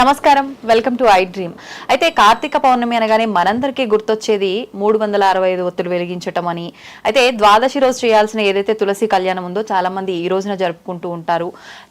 నమస్కారం. Welcome to I dream. అయితే కార్తీక పౌర్ణమి అనగానే మనందరికీ గుర్తొచ్చేది మూడు వందల అరవై ఐదు ఒత్తులు వెలిగించటం అని. అయితే ద్వాదశి రోజు చేయాల్సిన ఏదైతే తులసి కళ్యాణం ఉందో చాలా మంది ఈ రోజున జరుపుకుంటూ ఉంటారు.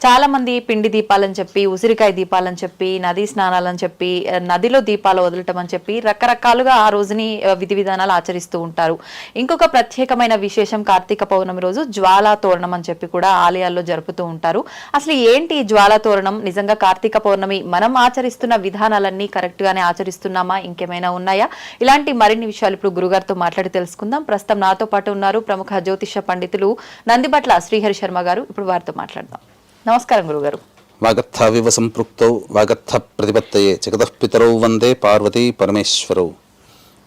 చాలా మంది పిండి దీపాలని చెప్పి ఉసిరికాయ దీపాలని చెప్పి నదీ స్నానాలని చెప్పి నదిలో దీపాలు వదలటం అని చెప్పి రకరకాలుగా ఆ రోజుని విధి విధానాలు ఆచరిస్తూ ఉంటారు. ఇంకొక ప్రత్యేకమైన విశేషం కార్తీక పౌర్ణమి రోజు జ్వాలా తోరణం అని చెప్పి కూడా ఆలయాల్లో జరుపుతూ ఉంటారు. అసలు ఏంటి ఈ జ్వాలా తోరణం? నిజంగా కార్తీక పౌర్ణమి మనం ఆచరిస్తున్న విధానాలన్నీ కరెక్ట్ గానే ఆచరిస్తున్నామా? ఇంకేమైనా ఉన్నాయా? ఇలాంటి మరిన్ని విషయాలు ఇప్పుడు గురుగారితో మాట్లాడి తెలుసుకుందాం. ప్రస్తుతం నాతో పాటు ఉన్నారు ప్రముఖ జ్యోతిష పండితులు నందిబట్ల శ్రీహరి శర్మ గారు. ఇప్పుడు వారితో మాట్లాడదాం. నమస్కారం గురుగారు. వాగర్థావివ సంపృక్తౌ వాగర్థ ప్రతిపత్తయే జగతః పితరౌ వందే పార్వతీ పరమేశ్వరౌ.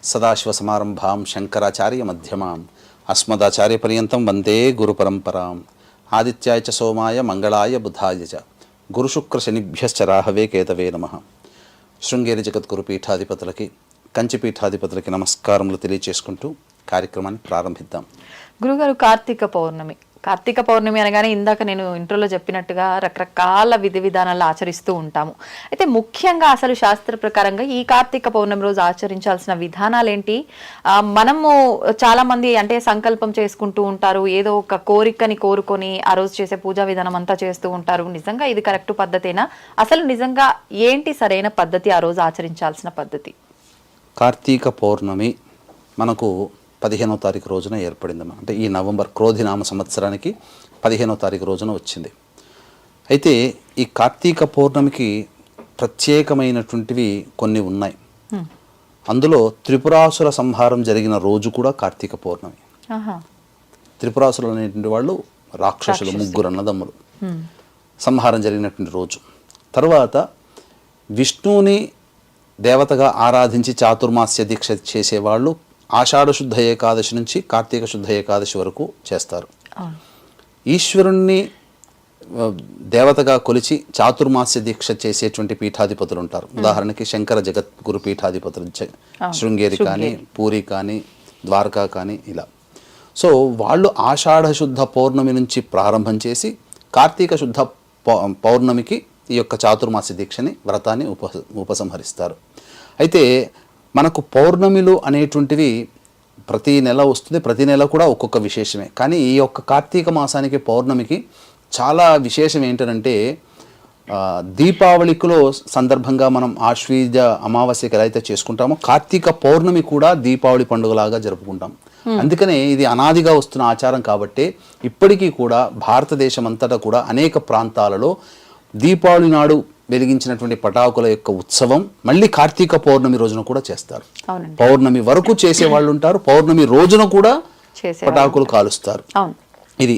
సదాశివసమారంభాం శంకరాచార్య మధ్యమాం అస్మదాచార్యపర్యంతం వందే గురుపరంపరాం ఆదిత్యాయ చ సోమాయ మంగళాయ బుధాయ చ. గురుశుక్ర శనిభ్యశ్చ రాహవే కేతవే నమ. శృంగేరి జగద్గురు పీఠాధిపతులకి కంచి పీఠాధిపతులకి నమస్కారములు తెలియచేసుకుంటూ కార్యక్రమాన్ని ప్రారంభిద్దాం. గురుగారు కార్తీక పౌర్ణమి. కార్తీక పౌర్ణమి అనగానే ఇందాక నేను ఇంట్రోలో చెప్పినట్టుగా రకరకాల విధి విధానాలు ఆచరిస్తూ ఉంటాము. అయితే ముఖ్యంగా అసలు శాస్త్ర ప్రకారంగా ఈ కార్తీక పౌర్ణమి రోజు ఆచరించాల్సిన విధానాలు ఏంటి మనము చాలా మంది అంటే సంకల్పం చేసుకుంటూ ఉంటారు ఏదో ఒక కోరికని కోరుకొని ఆ రోజు చేసే పూజా విధానం అంతా చేస్తూ ఉంటారు. నిజంగా ఇది కరెక్ట్ పద్ధతేనా? అసలు నిజంగా ఏంటి సరైన పద్ధతి ఆ రోజు ఆచరించాల్సిన పద్ధతి? కార్తీక పౌర్ణమి మనకు పదిహేనో తారీఖు రోజున ఏర్పడిందమ్మా అంటే ఈ నవంబర్ క్రోధినామ సంవత్సరానికి పదిహేనో తారీఖు రోజున వచ్చింది. అయితే ఈ కార్తీక పౌర్ణమికి ప్రత్యేకమైనటువంటివి కొన్ని ఉన్నాయి. అందులో త్రిపురాసుర సంహారం జరిగిన రోజు కూడా కార్తీక పౌర్ణమి. ఆహా. త్రిపురాసురులు అనేటువంటి వాళ్ళు రాక్షసులు ముగ్గురు అన్నదమ్ములు. సంహారం జరిగినటువంటి రోజు. తర్వాత విష్ణువుని దేవతగా ఆరాధించి చాతుర్మాస్య దీక్ష చేసేవాళ్ళు ఆషాఢ శుద్ధ ఏకాదశి నుంచి కార్తీక శుద్ధ ఏకాదశి వరకు చేస్తారు. ఈశ్వరుణ్ణి దేవతగా కొలిచి చాతుర్మాస్య దీక్ష చేసేటువంటి పీఠాధిపతులు ఉంటారు. ఉదాహరణకి శంకర జగద్గురు పీఠాధిపతులు శృంగేరి కానీ పూరి కానీ ద్వారకా కానీ ఇలా. సో వాళ్ళు ఆషాఢ శుద్ధ పౌర్ణమి నుంచి ప్రారంభం చేసి కార్తీక శుద్ధ పౌ- పౌర్ణమికి ఈ యొక్క చాతుర్మాస్య దీక్షని వ్రతాన్ని ఉప ఉపసంహరిస్తారు. అయితే మనకు పౌర్ణమిలు అనేటువంటివి ప్రతి నెల వస్తుంది. ప్రతి నెల కూడా ఒక్కొక్క విశేషమే. కానీ ఈ యొక్క కార్తీక మాసానికి పౌర్ణమికి చాలా విశేషం ఏంటంటే దీపావళికులో సందర్భంగా మనం ఆశ్వీజ అమావాస్యకి ఎలా అయితే చేసుకుంటామో కార్తీక పౌర్ణమి కూడా దీపావళి పండుగలాగా జరుపుకుంటాం. అందుకనే ఇది అనాదిగా వస్తున్న ఆచారం కాబట్టి ఇప్పటికీ కూడా భారతదేశం అంతటా కూడా అనేక ప్రాంతాలలో దీపావళి నాడు వెలిగించినటువంటి పటాకుల యొక్క ఉత్సవం మళ్ళీ కార్తీక పౌర్ణమి రోజున కూడా చేస్తారు. పౌర్ణమి వరకు చేసే వాళ్ళు ఉంటారు పౌర్ణమి రోజున కూడా పటాకులు కాలుస్తారు. ఇది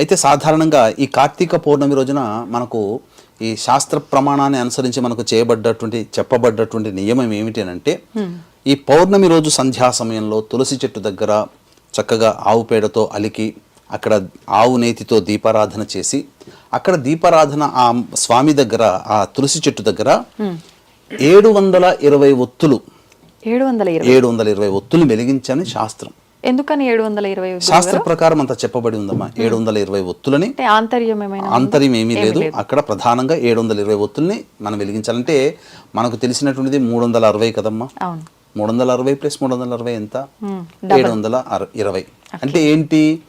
అయితే సాధారణంగా ఈ కార్తీక పౌర్ణమి రోజున మనకు ఈ శాస్త్ర ప్రమాణాన్ని అనుసరించి మనకు చేయబడ్డటువంటి చెప్పబడ్డటువంటి నియమం ఏమిటి అని అంటే ఈ పౌర్ణమి రోజు సంధ్యా సమయంలో తులసి చెట్టు దగ్గర చక్కగా ఆవు పేడతో అలికి అక్కడ ఆవు నేతితో దీపారాధన చేసి అక్కడ దీపారాధన ఆ స్వామి దగ్గర ఆ తులసి చెట్టు దగ్గర ఏడు వందల ఇరవై ఒత్తులు. ఏడు వందల ఇరవై. ఏడు వందల ఇరవై ఒత్తులు వెలిగించని శాస్త్రం. ఎందుకని ఏడు వందల ఇరవై శాస్త్ర ప్రకారం అంత చెప్పబడి ఉందమ్మా. ఏడు వందల ఇరవై ఒత్తులని ఆంతర్యం ఆంతర్యం ఏమీ లేదు. అక్కడ ప్రధానంగా ఏడు వందల ఇరవై ఒత్తుల్ని మనం వెలిగించాలంటే మనకు తెలిసినటువంటిది మూడు వందల అరవై కదమ్మా. మూడు వందల అరవై ప్లస్ మూడు వందల అరవై ఎంత? ఏడు వందల ఇరవై. అంటే ఏంటి?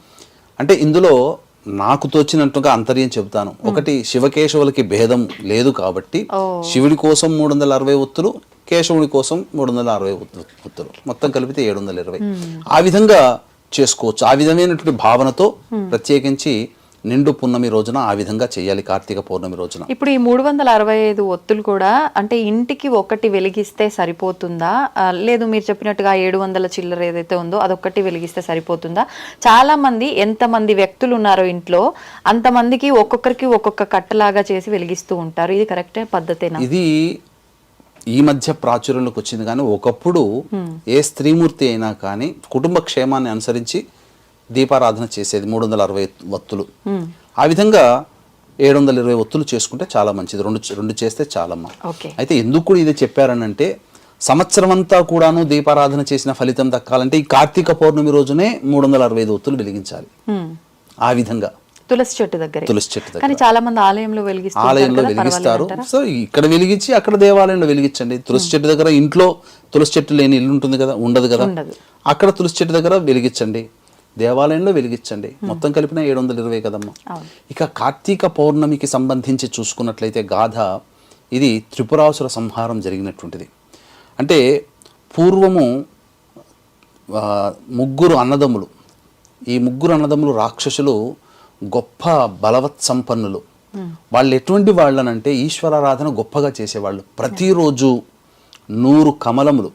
అంటే ఇందులో నాకు తోచినట్టుగా అంతర్యం చెబుతాను. ఒకటి శివకేశవులకి భేదం లేదు కాబట్టి శివుడి కోసం మూడు వందల అరవై ఒత్తులు కేశవుడి కోసం మూడు వందల అరవై ఒత్తు- ఒత్తులు. మొత్తం కలిపితే ఏడు వందల ఇరవై ఆ విధంగా చేసుకోవచ్చు. ఆ విధమైనటువంటి భావనతో ప్రత్యేకించి నిండు పున్నమి రోజున ఆ విధంగా చేయాలి కార్తీక పౌర్ణమి రోజున. ఇప్పుడు ఈ మూడు వందల అరవై ఐదు ఒత్తులు కూడా అంటే ఇంటికి ఒకటి వెలిగిస్తే సరిపోతుందా? లేదు మీరు చెప్పినట్టుగా ఏడు వందల చిల్లర ఏదైతే ఉందో అదొక్కటి వెలిగిస్తే సరిపోతుందా? చాలా మంది ఎంతమంది వ్యక్తులు ఉన్నారో ఇంట్లో అంతమందికి ఒక్కొక్కరికి ఒక్కొక్క కట్టలాగా చేసి వెలిగిస్తూ ఉంటారు. ఇది కరెక్టే పద్ధతేనా? ఇది ఈ మధ్య ప్రాచుర్యంలోకి వచ్చింది కానీ ఒకప్పుడు ఏ స్త్రీమూర్తి అయినా కానీ కుటుంబ క్షేమాన్ని అనుసరించి దీపారాధన చేసేది మూడు వందల అరవై ఒత్తులు ఆ విధంగా ఏడు వందల ఇరవై ఒత్తులు చేసుకుంటే చాలా మంచిది. రెండు రెండు చేస్తే చాలమ్మా. అయితే ఎందుకు కూడా ఇది చెప్పారనంటే సంవత్సరం అంతా కూడాను దీపారాధన చేసిన ఫలితం దక్కాలంటే ఈ కార్తీక పౌర్ణమి రోజునే మూడు వందల అరవై ఐదు ఒత్తులు వెలిగించాలి. ఆ విధంగా. తులసి చెట్టు దగ్గర. తులసి చెట్టు దగ్గర. చాలా మంది ఆలయంలో వెలిగిస్తారు ఆలయంలో వెలిగిస్తారు. సో ఇక్కడ వెలిగించి అక్కడ దేవాలయంలో వెలిగించండి. తులసి చెట్టు దగ్గర ఇంట్లో తులసి చెట్టు లేని ఇల్లు ఉంటుంది కదా ఉండదు కదా. అక్కడ తులసి చెట్టు దగ్గర వెలిగించండి. దేవాలయంలో వెలిగించండి. మొత్తం కలిపిన ఏడు వందల ఇరవై కదమ్మా. ఇక కార్తీక పౌర్ణమికి సంబంధించి చూసుకున్నట్లయితే గాథ ఇది త్రిపురాసుర సంహారం జరిగినటువంటిది. అంటే పూర్వము ముగ్గురు అన్నదమ్ములు ఈ ముగ్గురు అన్నదమ్ములు రాక్షసులు గొప్ప బలవత్ సంపన్నులు. వాళ్ళు ఎటువంటి వాళ్ళనంటే ఈశ్వరారాధన గొప్పగా చేసేవాళ్ళు. ప్రతిరోజు నూరు కమలములు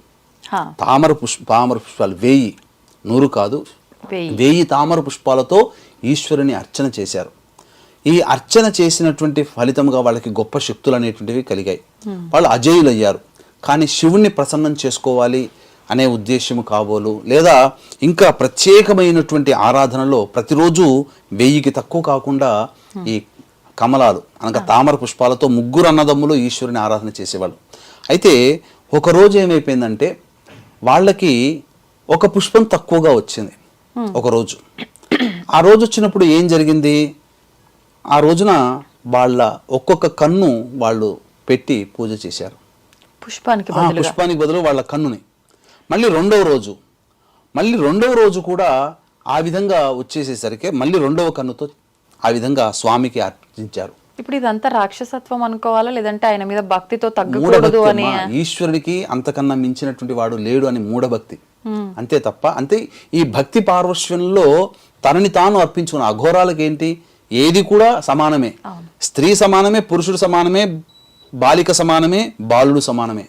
తామర పుష్ప తామర పుష్పాలు వేయి. నూరు కాదు వెయ్యి. వేయి తామర పుష్పాలతో ఈశ్వరుని అర్చన చేశారు. ఈ అర్చన చేసినటువంటి ఫలితంగా వాళ్ళకి గొప్ప శక్తులు అనేటువంటివి కలిగాయి వాళ్ళు అజేయులయ్యారు. కానీ శివుణ్ణి ప్రసన్నం చేసుకోవాలి అనే ఉద్దేశము కాబోలు లేదా ఇంకా ప్రత్యేకమైనటువంటి ఆరాధనలో ప్రతిరోజు వెయ్యికి తక్కువ కాకుండా ఈ కమలాలు అనగా తామర పుష్పాలతో ముగ్గురు అన్నదమ్ములు ఈశ్వరుని ఆరాధన చేసేవాళ్ళు. అయితే ఒకరోజు ఏమైపోయిందంటే వాళ్ళకి ఒక పుష్పం తక్కువగా వచ్చింది. ఒక రోజు. ఆ రోజు వచ్చినప్పుడు ఏం జరిగింది? ఆ రోజున వాళ్ళ ఒక్కొక్క కన్ను వాళ్ళు పెట్టి పూజ చేశారు. పుష్పానికి పుష్పానికి బదులు వాళ్ళ కన్నుని. మళ్ళీ రెండవ రోజు. మళ్ళీ రెండవ రోజు కూడా ఆ విధంగా వచ్చేసేసరికి మళ్ళీ రెండవ కన్నుతో ఆ విధంగా స్వామికి అర్పించారు ఇప్పుడు ఇదంతా రాక్షసత్వం అనుకోవాలా? లేదంటే ఆయన మీద భక్తితో తగ్గకూడదు అని. ఈశ్వరుడికి అంతకన్నా మించినటువంటి వాడు లేడు అని మూఢభక్తి. అంతే తప్ప అంతే ఈ భక్తి పార్వశ్యంలో తనని తాను అర్పించుకున్న అఘోరాలకి ఏంటి ఏది కూడా సమానమే. స్త్రీ సమానమే పురుషుడు సమానమే బాలిక సమానమే బాలుడు సమానమే.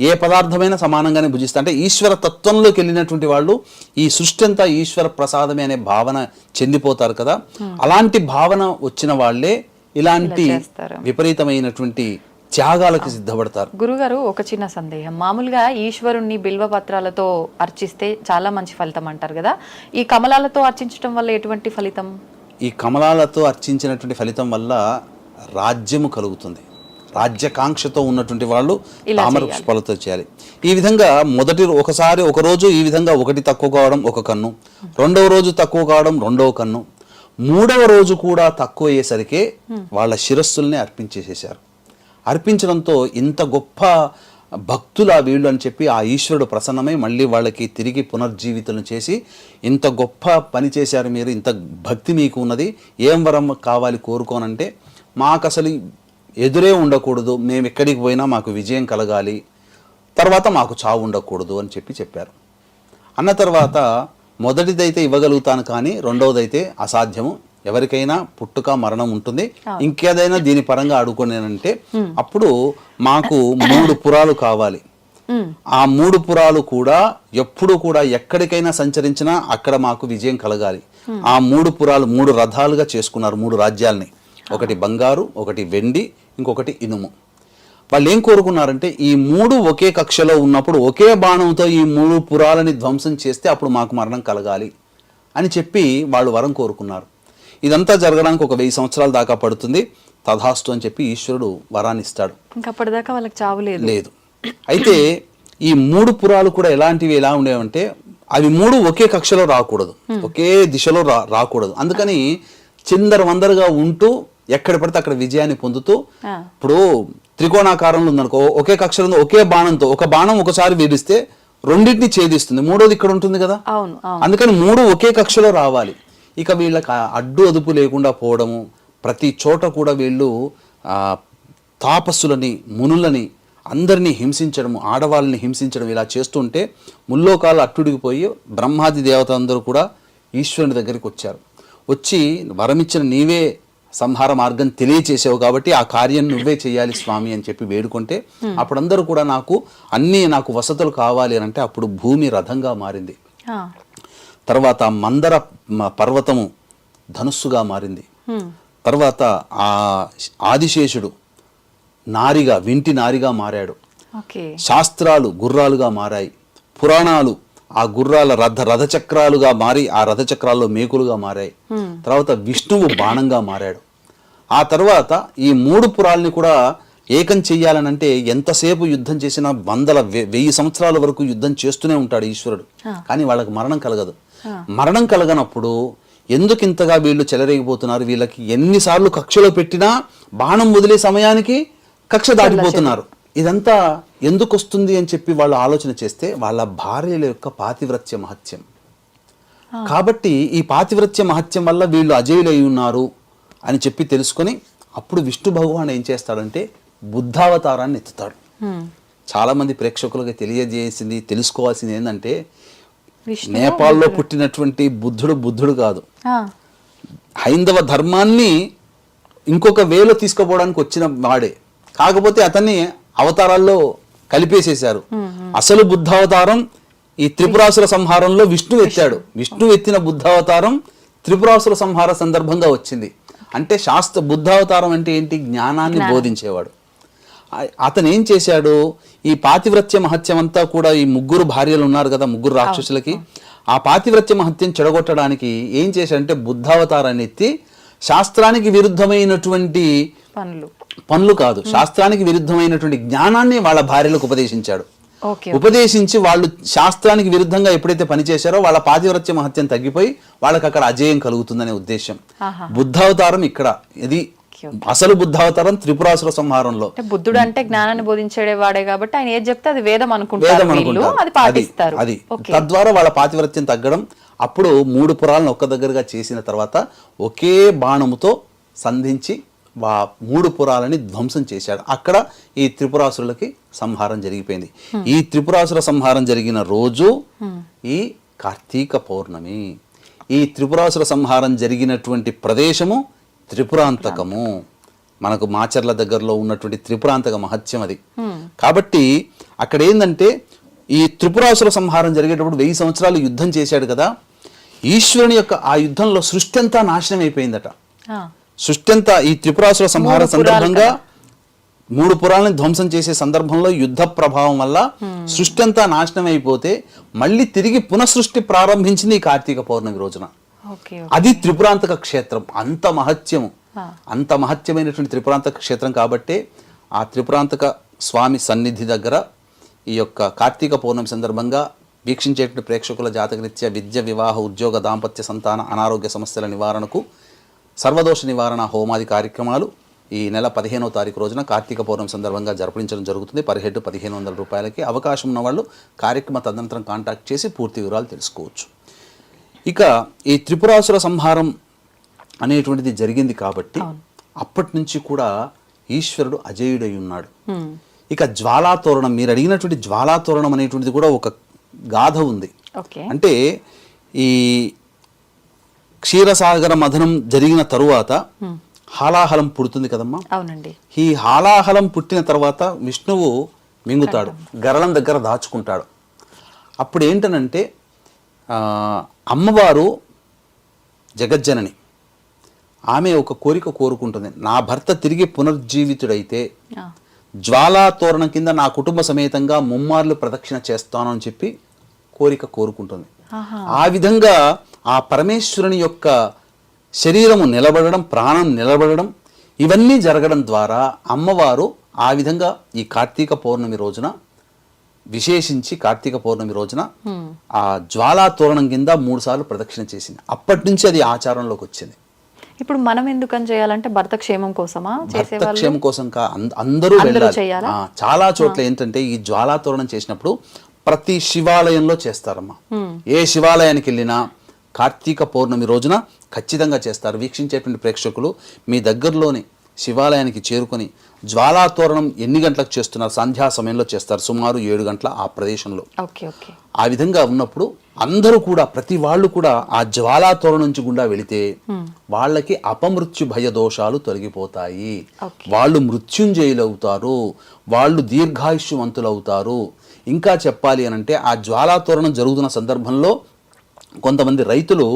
ఏ పదార్థమైనా సమానంగానే భుజిస్తా. అంటే ఈశ్వర తత్వంలోకి వెళ్ళినటువంటి వాళ్ళు ఈ సృష్టి అంతా ఈశ్వర ప్రసాదమే అనే భావన చెందిపోతారు కదా. అలాంటి భావన వచ్చిన వాళ్ళే ఇలాంటి. విపరీతమైనటువంటి త్యాగాలకు సిద్ధపడతారు. గురుగారు ఒక చిన్న సందేహం. మామూలుగా ఈశ్వరుణ్ణి బిల్వ పత్రాలతో అర్చిస్తే చాలా మంచి ఫలితం అంటారు కదా. ఈ కమలాలతో అర్చించడం వల్ల ఎటువంటి ఫలితం? ఈ కమలాలతో అర్చించినటువంటి ఫలితం వల్ల రాజ్యము కలుగుతుంది. రాజ్యకాంక్షతో ఉన్నటువంటి వాళ్ళు తామర పుష్పాలతో చేయాలి. ఈ విధంగా మొదటి ఒకసారి ఒక రోజు ఈ విధంగా ఒకటి తక్కువ కావడం ఒక కన్ను. రెండవ రోజు తక్కువ కావడం రెండవ కన్ను. మూడవ రోజు కూడా తక్కువ అయ్యేసరికి వాళ్ళ శిరస్సుల్ని అర్పించేసేశారు. అర్పించడంతో ఇంత గొప్ప భక్తుల వీళ్ళు అని చెప్పి ఆ ఈశ్వరుడు ప్రసన్నమై మళ్ళీ వాళ్ళకి తిరిగి పునర్జీవితం చేసి ఇంత గొప్ప పని చేశారు మీరు ఇంత భక్తి మీకు ఉన్నది ఏం వరం కావాలి కోరుకోనంటే మాకు అసలు ఎదురే ఉండకూడదు మేము ఎక్కడికి పోయినా మాకు విజయం కలగాలి తర్వాత మాకు చావు ఉండకూడదు అని చెప్పి చెప్పారు. అన్న తర్వాత మొదటిదైతే ఇవ్వగలుగుతాను కానీ రెండవదైతే అసాధ్యము. ఎవరికైనా పుట్టుక మరణం ఉంటుంది. ఇంకేదైనా దీని పరంగా అడుగునేనంటే అప్పుడు మాకు మూడు పురాలు కావాలి. ఆ మూడు పురాలు కూడా ఎప్పుడు కూడా ఎక్కడికైనా సంచరించినా అక్కడ మాకు విజయం కలగాలి. ఆ మూడు పురాలు మూడు రథాలుగా చేసుకున్నారు మూడు రాజ్యాల్ని. ఒకటి బంగారు ఒకటి వెండి ఇంకొకటి ఇనుము. వాళ్ళు ఏం కోరుకున్నారంటే ఈ మూడు ఒకే కక్షలో ఉన్నప్పుడు ఒకే బాణంతో ఈ మూడు పురాలని ధ్వంసం చేస్తే అప్పుడు మాకు మరణం కలగాలి అని చెప్పి వాళ్ళు వరం కోరుకున్నారు. ఇదంతా జరగడానికి ఒక వెయ్యి సంవత్సరాల దాకా పడుతుంది. తథాస్తు అని చెప్పి ఈశ్వరుడు వరాన్ని ఇస్తాడు. ఇంకా అప్పటిదాకా వాళ్ళకి చావు లేదు. లేదు. అయితే ఈ మూడు పురాలు కూడా ఎలాంటివి ఎలా ఉండేవంటే అవి మూడు ఒకే కక్షలో రాకూడదు. ఒకే దిశలో రా రాకూడదు. అందుకని చిందర వందరగా ఉంటూ ఎక్కడ పడితే అక్కడ విజయాన్ని పొందుతూ. ఇప్పుడు త్రికోణాకారంలో ఉందనుకో ఒకే కక్షలో ఒకే బాణంతో ఒక బాణం ఒకసారి వేడిస్తే రెండింటిని ఛేదిస్తుంది. మూడోది ఇక్కడ ఉంటుంది కదా? అందుకని మూడు ఒకే కక్షలో రావాలి. ఇక వీళ్ళకి అడ్డు అదుపు లేకుండా పోవడము ప్రతి చోట కూడా వీళ్ళు తాపస్సులని మునులని అందరినీ హింసించడము ఆడవాళ్ళని హింసించడం ఇలా చేస్తుంటే ముల్లోకాలు అట్టుడిగిపోయి బ్రహ్మాది దేవత అందరూ కూడా ఈశ్వరుని దగ్గరికి వచ్చారు. వచ్చి వరమిచ్చిన నీవే సంహార మార్గం తెలియచేసావు కాబట్టి ఆ కార్యం నువ్వే చేయాలి స్వామి అని చెప్పి వేడుకుంటే అప్పుడందరూ కూడా నాకు అన్నీ నాకు వసతులు కావాలి అని అంటే అప్పుడు భూమి రథంగా మారింది. తర్వాత మందర పర్వతము ధనుస్సుగా మారింది. తర్వాత ఆ ఆదిశేషుడు నారిగా వింటి నారిగా మారాడు. శాస్త్రాలు గుర్రాలుగా మారాయి. పురాణాలు ఆ గుర్రాల రథ రథచక్రాలుగా మారి ఆ రథచక్రాల్లో మేకులుగా మారాయి. తర్వాత విష్ణువు బాణంగా మారాడు. ఆ తర్వాత ఈ మూడు పురాల్ని కూడా ఏకం చెయ్యాలనంటే ఎంతసేపు యుద్ధం చేసినా వందల వెయ్యి సంవత్సరాల వరకు యుద్ధం చేస్తూనే ఉంటాడు ఈశ్వరుడు. కానీ వాళ్ళకి మరణం కలగదు. మరణం కలగనప్పుడు ఎందుకు ఇంతగా వీళ్ళు చెలరేగిపోతున్నారు? వీళ్ళకి ఎన్నిసార్లు కక్షలో పెట్టినా బాణం వదిలే సమయానికి కక్ష దాటిపోతున్నారు. ఇదంతా ఎందుకు వస్తుంది అని చెప్పి వాళ్ళు ఆలోచన చేస్తే వాళ్ళ భార్యల యొక్క పాతివ్రత్య మహత్యం. కాబట్టి ఈ పాతివ్రత్య మహత్యం వల్ల వీళ్ళు అజయులై ఉన్నారు అని చెప్పి తెలుసుకొని అప్పుడు విష్ణు భగవాన్ ఏం చేస్తాడంటే బుద్ధావతారాన్ని ఎత్తుతాడు. చాలా మంది ప్రేక్షకులకి తెలియజేసింది తెలుసుకోవాల్సింది ఏంటంటే నేపాల్లో పుట్టినటువంటి బుద్ధుడు బుద్ధుడు కాదు. హైందవ ధర్మాన్ని ఇంకొక వేలో తీసుకుపోవడానికి వచ్చిన వాడే. కాకపోతే అతన్ని అవతారాల్లో కలిపేసేశారు. అసలు బుద్ధావతారం ఈ త్రిపురాసుర సంహారంలో విష్ణు. ఎత్తాడు. విష్ణు ఎత్తిన బుద్ధావతారం త్రిపురాసుర సంహార సందర్భంగా వచ్చింది. అంటే శాస్త్ర బుద్ధావతారం అంటే ఏంటి? జ్ఞానాన్ని బోధించేవాడు. అతను ఏం చేశాడు? ఈ పాతివ్రత్య మహత్యం అంతా కూడా ఈ ముగ్గురు భార్యలు ఉన్నారు కదా ముగ్గురు రాక్షసులకి. ఆ పాతివ్రత్య మహత్యం చెడగొట్టడానికి ఏం చేశాడంటే బుద్ధావతారాన్ని ఎత్తి శాస్త్రానికి విరుద్ధమైనటువంటి పనులు. పనులు కాదు శాస్త్రానికి విరుద్ధమైనటువంటి జ్ఞానాన్ని వాళ్ళ భార్యలకు ఉపదేశించాడు. ఉపదేశించి వాళ్ళు శాస్త్రానికి విరుద్ధంగా ఎప్పుడైతే పనిచేశారో వాళ్ళ పాతివ్రత్య మహత్యం తగ్గిపోయి వాళ్ళకి అక్కడ అజయం కలుగుతుందనే ఉద్దేశం. బుద్ధావతారం ఇక్కడ. ఇది అసలు బుద్ధావతారం త్రిపురాసుర సంహారంలో. బుద్ధుడు అంటే జ్ఞానాన్ని బోధించేడే వాడే కాబట్టి ఆయన ఏది చెప్తే అది వేదం అనుకుంటారు అది పాటిస్తారు. అది. ఓకే. తద్వారా వాళ్ళ పాతివ్రత్యం తగ్గడం అప్పుడు మూడు పురాలను ఒక్క దగ్గరగా చేసిన తర్వాత ఒకే బాణముతో సంధించి వా మూడు పురాలని ధ్వంసం చేశాడు. అక్కడ ఈ త్రిపురాసురులకి సంహారం జరిగిపోయింది. ఈ త్రిపురాసుర సంహారం జరిగిన రోజు ఈ కార్తీక పౌర్ణమి. ఈ త్రిపురాసుర సంహారం జరిగినటువంటి ప్రదేశము త్రిపురాంతకము. మనకు మాచర్ల దగ్గరలో ఉన్నటువంటి త్రిపురాంతక మహత్యం అది. కాబట్టి అక్కడ ఏంటంటే ఈ త్రిపురాసుర సంహారం జరిగేటప్పుడు వెయ్యి సంవత్సరాలు యుద్ధం చేశాడు కదా. ఈశ్వరుని యొక్క ఆ యుద్ధంలో సృష్టి అంతా నాశనం అయిపోయిందట. సృష్టి అంతా ఈ త్రిపురాసుర సంహార సందర్భంగా మూడు పురాలను ధ్వంసం చేసే సందర్భంలో యుద్ధ ప్రభావం వల్ల సృష్టి అంతా నాశనం అయిపోతే మళ్ళీ తిరిగి పునఃసృష్టి ప్రారంభించింది ఈ కార్తీక పౌర్ణమి రోజున. అది త్రిపురాంతక క్షేత్రం. అంత మహత్యము. అంత మహత్యమైనటువంటి త్రిపురాంతక క్షేత్రం కాబట్టే ఆ త్రిపురాంతక స్వామి సన్నిధి దగ్గర ఈ యొక్క కార్తీక పౌర్ణమి సందర్భంగా వీక్షించేటువంటి ప్రేక్షకుల జాతకరీత్యా విద్య వివాహ ఉద్యోగ దాంపత్య సంతాన అనారోగ్య సమస్యల నివారణకు సర్వదోష నివారణ హోమాది కార్యక్రమాలు ఈ నెల పదిహేనవ తారీఖు రోజున కార్తీక పౌర్ణమి సందర్భంగా జరిపించడం జరుగుతుంది. పర్ హెడ్ పదిహేను వందల రూపాయలకి అవకాశం ఉన్న వాళ్ళు కార్యక్రమ తదనంతరం కాంటాక్ట్ చేసి పూర్తి వివరాలు తెలుసుకోవచ్చు. ఇక ఈ త్రిపురాసుర సంహారం అనేటువంటిది జరిగింది కాబట్టి అప్పటి నుంచి కూడా ఈశ్వరుడు అజేయుడై ఉన్నాడు. ఇక జ్వాలాతోరణం మీరు అడిగినటువంటి జ్వాలాతోరణం అనేటువంటిది కూడా ఒక గాథ ఉంది. అంటే ఈ క్షీరసాగర మథనం జరిగిన తరువాత హాలాహలం పుడుతుంది కదమ్మా? అవునండి. ఈ హాలాహలం పుట్టిన తర్వాత విష్ణువు మింగుతాడు గరళం దగ్గర దాచుకుంటాడు. అప్పుడు ఏంటనంటే అమ్మవారు జగజ్జనని. ఆమె ఒక కోరిక కోరుకుంటుంది. నా భర్త తిరిగి పునర్జీవితుడైతే జ్వాలా తోరణం కింద నా కుటుంబ సమేతంగా ముమ్మార్లు ప్రదక్షిణ చేస్తాను అని చెప్పి కోరిక కోరుకుంటుంది. ఆ విధంగా ఆ పరమేశ్వరుని యొక్క శరీరము నిలబడడం ప్రాణం నిలబడడం ఇవన్నీ జరగడం ద్వారా అమ్మవారు ఆ విధంగా ఈ కార్తీక పౌర్ణమి రోజున విశేషించి కార్తీక పౌర్ణమి రోజున ఆ జ్వాలా తోరణం కింద మూడు సార్లు ప్రదక్షిణ చేసింది. అప్పటి నుంచి అది ఆచారంలోకి వచ్చింది. ఇప్పుడు మనం ఎందుకని చేయాలంటే భర్త క్షేమం కోసమా? భర్త క్షేమం కోసం కా అంద- అందరూ వెళ్ళాలి. చాలా చోట్ల ఏంటంటే ఈ జ్వాలా తోరణం చేసినప్పుడు ప్రతి శివాలయంలో చేస్తారమ్మా. ఏ శివాలయానికి వెళ్ళినా కార్తీక పౌర్ణమి రోజున ఖచ్చితంగా చేస్తారు. వీక్షించేటువంటి ప్రేక్షకులు మీ దగ్గరలోని శివాలయానికి చేరుకొని జ్వాలా తోరణం ఎన్ని గంటలకు చేస్తున్నారు? సంధ్యా సమయంలో చేస్తారు. సుమారు ఏడు గంటల ఆ ప్రదేశంలో. ఆ విధంగా ఉన్నప్పుడు అందరూ కూడా ప్రతి వాళ్ళు కూడా ఆ జ్వాలా తోరణం నుంచి గుండా వెళితే వాళ్ళకి అపమృత్యు భయ దోషాలు తొలగిపోతాయి. వాళ్ళు మృత్యుంజయులు అవుతారు వాళ్ళు దీర్ఘాయుష్యవంతులు అవుతారు ఇంకా చెప్పాలి అని అంటే ఆ జ్వాలా తోరణం జరుగుతున్న సందర్భంలో కొంతమంది రైతులు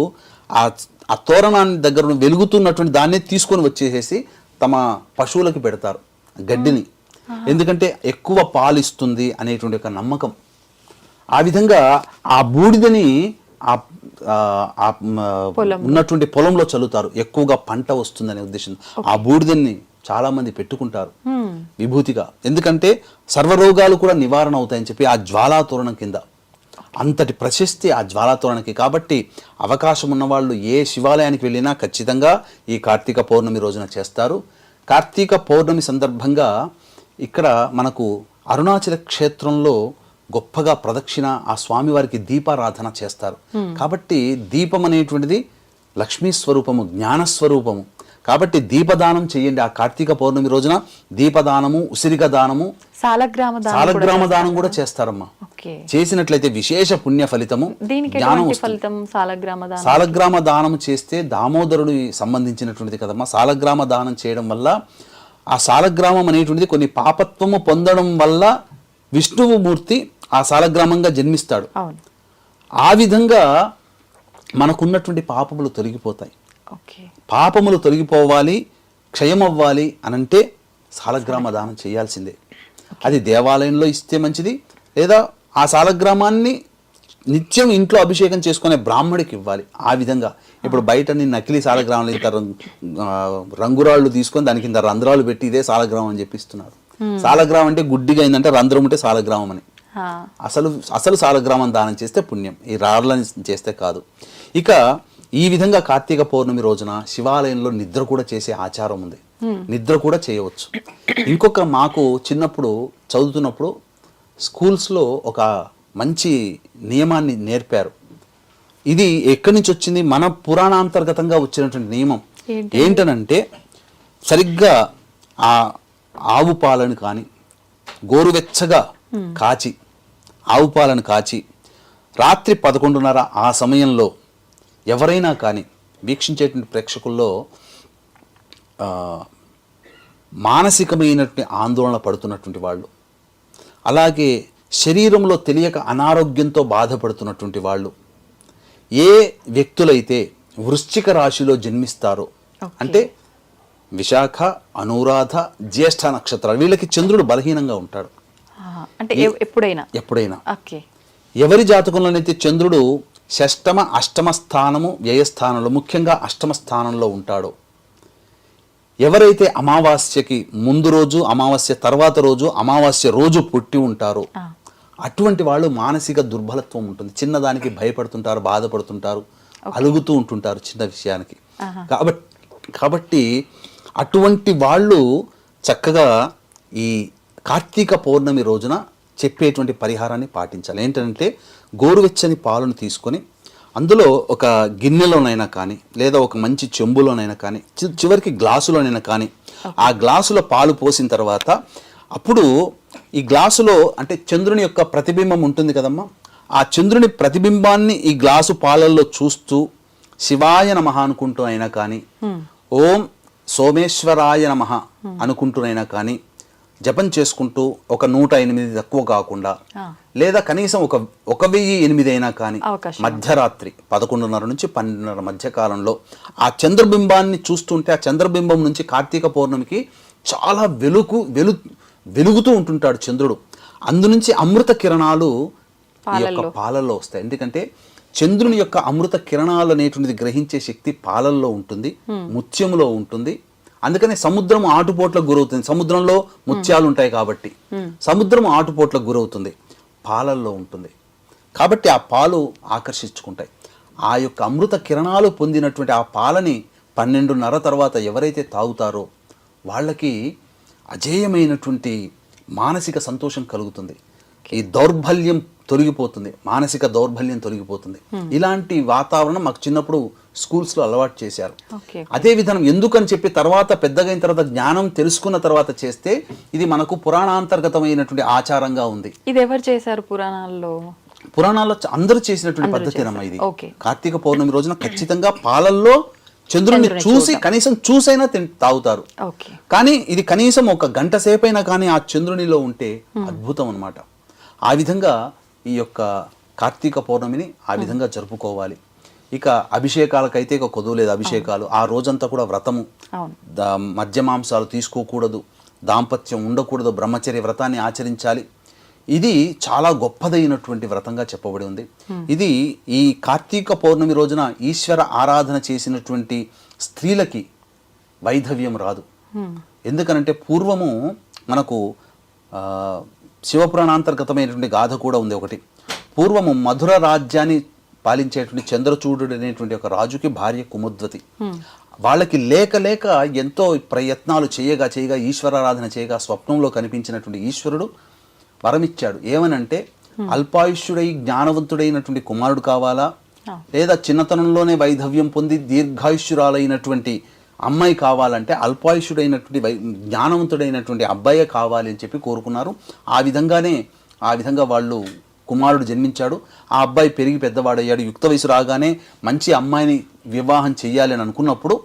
ఆ ఆ తోరణాన్ని దగ్గర వెలుగుతున్నటువంటి దాన్ని తీసుకొని వచ్చేసేసి తమ పశువులకు పెడతారు గడ్డిని. ఎందుకంటే ఎక్కువ పాలు ఇస్తుంది అనేటువంటి ఒక నమ్మకం. ఆ విధంగా ఆ బూడిదని ఆ ఉన్నటువంటి పొలంలో చల్లుతారు. ఎక్కువగా పంట వస్తుందనే ఉద్దేశం. ఆ బూడిదని చాలా మంది పెట్టుకుంటారు విభూతిగా. ఎందుకంటే సర్వరోగాలు కూడా నివారణ అవుతాయని చెప్పి ఆ జ్వాలా తోరణం కింద. అంతటి ప్రశస్తి ఆ జ్వాలా తోరణకి కాబట్టి అవకాశం ఉన్న వాళ్ళు ఏ శివాలయానికి వెళ్ళినా ఖచ్చితంగా ఈ కార్తీక పౌర్ణమి రోజున చేస్తారు. కార్తీక పౌర్ణమి సందర్భంగా ఇక్కడ మనకు అరుణాచల క్షేత్రంలో గొప్పగా ప్రదక్షిణ ఆ స్వామివారికి దీపారాధన చేస్తారు. కాబట్టి దీపం అనేటువంటిది లక్ష్మీ స్వరూపము జ్ఞాన స్వరూపము. కాబట్టి దీపదానం చేయండి. ఆ కార్తీక పౌర్ణమి రోజున దీపదానము ఉసిరిక దానము సాలగ్రామ దానం కూడా చేస్తారమ్మా. చేసినట్లయితే విశేష పుణ్య ఫలితము జ్ఞానం సాలగ్రామ దానం చేస్తే దామోదరుడు సంబంధించినటువంటిది కదమ్మా. సాలగ్రామ దానం చేయడం వల్ల ఆ సాలగ్రామం అనేటువంటిది కొన్ని పాపత్వము పొందడం వల్ల విష్ణువు మూర్తి ఆ సాలగ్రామంగా జన్మిస్తాడు. ఆ విధంగా మనకున్నటువంటి పాపములు తొలగిపోతాయి. పాపములు తొలగిపోవాలి క్షయమవ్వాలి అనంటే సాలగ్రామ దానం చేయాల్సిందే. అది దేవాలయంలో ఇస్తే మంచిది లేదా ఆ సాలగ్రామాన్ని నిత్యం ఇంట్లో అభిషేకం చేసుకునే బ్రాహ్మడికి ఇవ్వాలి ఆ విధంగా. ఇప్పుడు బయట నీ నకిలీ సాలగ్రామాలు ఇంత రంగురాళ్ళు తీసుకొని దాని కింద రంధ్రాలు పెట్టి ఇదే సాలగ్రామం అని చెప్పిస్తున్నారు. సాలగ్రామం అంటే గుడ్డిగా అయిందంటే రంధ్రం ఉంటే సాలగ్రామం అని. ఆ, అసలు అసలు సాలగ్రామం దానం చేస్తే పుణ్యం. ఈ రాళ్ళని చేస్తే కాదు. ఇక ఈ విధంగా కార్తీక పౌర్ణమి రోజున శివాలయంలో నిద్ర కూడా చేసే ఆచారం ఉంది. నిద్ర కూడా చేయవచ్చు. ఇంకొక మాకు చిన్నప్పుడు చదువుతున్నప్పుడు స్కూల్స్లో ఒక మంచి నియమాన్ని నేర్పారు. ఇది ఎక్కడి నుంచి వచ్చింది? మన పురాణాంతర్గతంగా వచ్చినటువంటి నియమం. ఏంటి? ఏంటనంటే సరిగ్గా ఆ ఆవు పాలను కానీ గోరువెచ్చగా కాచి ఆవు పాలను కాచి రాత్రి పదకొండున్నర ఆ సమయంలో ఎవరైనా కానీ వీక్షించేటువంటి ప్రేక్షకుల్లో మానసికమైనటువంటి ఆందోళన పడుతున్నటువంటి వాళ్ళు అలాగే శరీరంలో తెలియక అనారోగ్యంతో బాధపడుతున్నటువంటి వాళ్ళు ఏ వ్యక్తులైతే వృశ్చిక రాశిలో జన్మిస్తారో అంటే విశాఖ అనురాధ జ్యేష్ఠ నక్షత్రాలు వీళ్ళకి చంద్రుడు బలహీనంగా ఉంటాడు. అంటే ఎప్పుడైనా? ఎప్పుడైనా. ఎవరి జాతకంలోనైతే చంద్రుడు షష్టమ అష్టమ స్థానము వ్యయస్థానంలో ముఖ్యంగా అష్టమ స్థానంలో ఉంటాడో. ఎవరైతే అమావాస్యకి ముందు రోజు అమావాస్య తర్వాత రోజు అమావాస్య రోజు పుట్టి ఉంటారో. అటువంటి వాళ్ళు మానసిక దుర్బలత్వం ఉంటుంది. చిన్నదానికి భయపడుతుంటారు బాధపడుతుంటారు అలుగుతూ ఉంటుంటారు చిన్న విషయానికి. కాబట్టి కాబట్టి అటువంటి వాళ్ళు చక్కగా ఈ కార్తీక పౌర్ణమి రోజున చెప్పేటువంటి పరిహారాన్ని పాటించాలి. ఏంటంటే గోరువెచ్చని పాలను తీసుకొని అందులో ఒక గిన్నెలోనైనా కానీ లేదా ఒక మంచి చెంబులోనైనా కానీ చివరికి గ్లాసులోనైనా కానీ ఆ గ్లాసులో పాలు పోసిన తర్వాత అప్పుడు ఈ గ్లాసులో అంటే చంద్రుని యొక్క ప్రతిబింబం ఉంటుంది కదమ్మా. ఆ చంద్రుని ప్రతిబింబాన్ని ఈ గ్లాసు పాలల్లో చూస్తూ శివాయ నమః అనుకుంటూ అయినా కానీ ఓం సోమేశ్వరాయ నమః అనుకుంటూనైనా కానీ జపం చేసుకుంటూ ఒక నూట ఎనిమిది తక్కువ కాకుండా. లేదా కనీసం ఒక ఒక వెయ్యి ఎనిమిది అయినా కానీ మధ్యరాత్రి పదకొండున్నర నుంచి పన్నెండున్నర మధ్య కాలంలో ఆ చంద్రబింబాన్ని చూస్తుంటే ఆ చంద్రబింబం నుంచి కార్తీక పౌర్ణమికి చాలా వెలుగు వెలు వెలుగుతూ ఉంటుంటాడు చంద్రుడు. అందు నుంచి అమృత కిరణాలు ఈ యొక్క పాలల్లో. వస్తాయి. ఎందుకంటే చంద్రుని యొక్క అమృత కిరణాలు అనేటువంటిది గ్రహించే శక్తి పాలల్లో ఉంటుంది ముత్యములో ఉంటుంది. అందుకని సముద్రం ఆటుపోట్లకు గురవుతుంది. సముద్రంలో ముత్యాలు ఉంటాయి కాబట్టి సముద్రం ఆటుపోట్లకు గురవుతుంది. పాలల్లో ఉంటుంది. కాబట్టి ఆ పాలు ఆకర్షించుకుంటాయి. ఆ యొక్క అమృత కిరణాలు పొందినటువంటి ఆ పాలని పన్నెండున్నర తర్వాత ఎవరైతే తాగుతారో వాళ్ళకి అజేయమైనటువంటి మానసిక సంతోషం కలుగుతుంది. ఈ దౌర్బల్యం తొలగిపోతుంది. మానసిక దౌర్బల్యం తొలగిపోతుంది. ఇలాంటి వాతావరణం మాకు చిన్నప్పుడు స్కూల్స్లో అలవాటు చేశారు. అదే విధానం ఎందుకని చెప్పి తర్వాత పెద్దగా అయిన తర్వాత జ్ఞానం తెలుసుకున్న తర్వాత చేస్తే ఇది మనకు పురాణాంతర్గతమైనటువంటి ఆచారంగా ఉంది. ఇది ఎవరు చేశారు పురాణాల్లో? పురాణాల్లో అందరూ చేసినటువంటి పద్ధతేనమ్మా ఇది. కార్తీక పౌర్ణమి రోజున ఖచ్చితంగా పాలల్లో చంద్రుడిని చూసి కనీసం చూసైనా తాగుతారు. కానీ ఇది కనీసం ఒక గంట సేపైనా కానీ ఆ చంద్రునిలో ఉంటే అద్భుతం అన్నమాట. ఆ విధంగా ఈ యొక్క కార్తీక పౌర్ణమిని ఆ విధంగా జరుపుకోవాలి. ఇక అభిషేకాలకైతే ఇక కొదువలేదు అభిషేకాలు. ఆ రోజంతా కూడా వ్రతము. మద్య మాంసాలు తీసుకోకూడదు. దాంపత్యం ఉండకూడదు. బ్రహ్మచర్య వ్రతాన్ని ఆచరించాలి. ఇది చాలా గొప్పదైనటువంటి వ్రతంగా చెప్పబడి ఉంది. ఇది ఈ కార్తీక పౌర్ణమి రోజున ఈశ్వర ఆరాధన చేసినటువంటి స్త్రీలకి వైధవ్యం రాదు. ఎందుకనంటే పూర్వము మనకు శివపురాణాంతర్గతమైనటువంటి గాథ కూడా ఉంది ఒకటి. పూర్వము మధుర రాజ్యాన్ని పాలించేటువంటి చంద్రచూడుడు అనేటువంటి ఒక రాజుకి భార్య కుముద్వతి. వాళ్ళకి లేక లేక ఎంతో ప్రయత్నాలు చేయగా చేయగా ఈశ్వరారాధన చేయగా స్వప్నంలో కనిపించినటువంటి ఈశ్వరుడు వరమిచ్చాడు. ఏమనంటే అల్పాయుష్యుడై జ్ఞానవంతుడైనటువంటి కుమారుడు కావాలా? లేదా చిన్నతనంలోనే వైధవ్యం పొంది దీర్ఘాయుష్యురాలైనటువంటి అమ్మాయి కావాలంటే అల్పాయుష్యుడైనటువంటి వై జ్ఞానవంతుడైనటువంటి అబ్బాయే కావాలి అని చెప్పి కోరుకున్నారు. ఆ విధంగానే ఆ విధంగా వాళ్ళు కుమారుడు జన్మించాడు. ఆ అబ్బాయి పెరిగి పెద్దవాడయ్యాడు. యుక్త వయసు రాగానే మంచి అమ్మాయిని వివాహం చెయ్యాలి అని అనుకున్నప్పుడు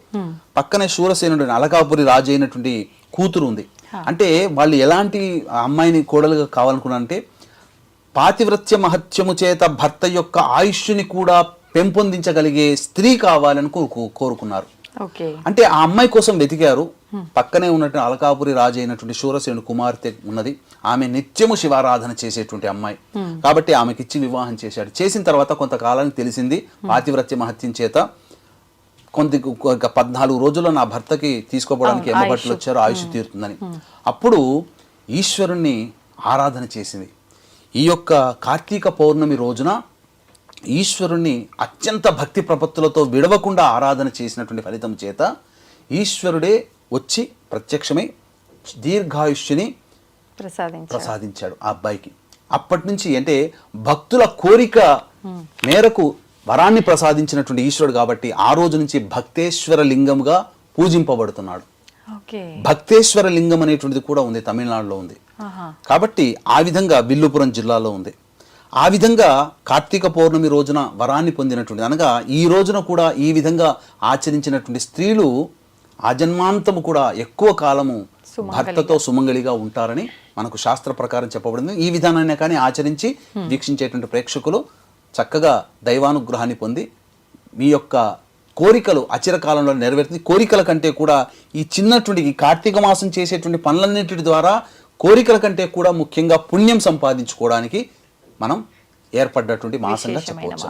పక్కనే శూరసేనుడు అలకాపురి రాజు అయినటువంటి కూతురు ఉంది. అంటే వాళ్ళు ఎలాంటి అమ్మాయిని కోడలుగా కావాలనుకున్నారంటే పాతివ్రత్య మహత్యము చేత భర్త యొక్క ఆయుష్ని కూడా పెంపొందించగలిగే స్త్రీ కావాలని కోరుకు కోరుకున్నారు. అంటే ఆ అమ్మాయి కోసం వెతికారు. పక్కనే ఉన్నటువంటి అలకాపురి రాజు అయినటువంటి శూరసేనుడు కుమార్తె ఉన్నది. ఆమె నిత్యము శివారాధన చేసేటువంటి అమ్మాయి. కాబట్టి ఆమెకి ఇచ్చి వివాహం చేశాడు. చేసిన తర్వాత కొంతకాలానికి తెలిసింది పాతివ్రత్య మహత్యం చేత కొంత పద్నాలుగు రోజుల్లో నా భర్తకి తీసుకోపోవడానికి ఎమ్మబట్టలు వచ్చారు ఆయుష్ తీరుతుందని. అప్పుడు ఈశ్వరుణ్ణి ఆరాధన చేసింది. ఈ యొక్క కార్తీక పౌర్ణమి రోజున ఈశ్వరుణ్ణి అత్యంత భక్తి ప్రపత్తులతో విడవకుండా ఆరాధన చేసినటువంటి ఫలితం చేత ఈశ్వరుడే వచ్చి ప్రత్యక్షమై దీర్ఘాయుష్యుని ప్రసాదించాడు. ఆ అబ్బాయికి. అప్పటి నుంచి అంటే భక్తుల కోరిక మేరకు వరాన్ని ప్రసాదించినటువంటి ఈశ్వరుడు కాబట్టి ఆ రోజు నుంచి భక్తేశ్వర లింగముగా పూజింపబడుతున్నాడు. భక్తేశ్వర లింగం అనేటువంటిది కూడా ఉంది తమిళనాడులో ఉంది. కాబట్టి ఆ విధంగా విల్లుపురం జిల్లాలో ఉంది. ఆ విధంగా కార్తీక పౌర్ణమి రోజున వరాన్ని పొందినటువంటి అనగా ఈ రోజున కూడా ఈ విధంగా ఆచరించినటువంటి స్త్రీలు ఆజన్మాంతము కూడా ఎక్కువ కాలము భర్తతో సుమంగళిగా ఉంటారని మనకు శాస్త్ర ప్రకారం చెప్పబడింది. ఈ విధానాన్ని కానీ ఆచరించి వీక్షించేటువంటి ప్రేక్షకులు చక్కగా దైవానుగ్రహాన్ని పొంది మీ యొక్క కోరికలు అచిర కాలంలో నెరవేరుతుంది కోరికల కంటే కూడా ఈ చిన్నటువంటి ఈ కార్తీక మాసం చేసేటువంటి పనులన్నింటి ద్వారా కోరికల కంటే కూడా ముఖ్యంగా పుణ్యం సంపాదించుకోవడానికి మనం ఏర్పడ్డటువంటి మాసంగా చెప్పవచ్చు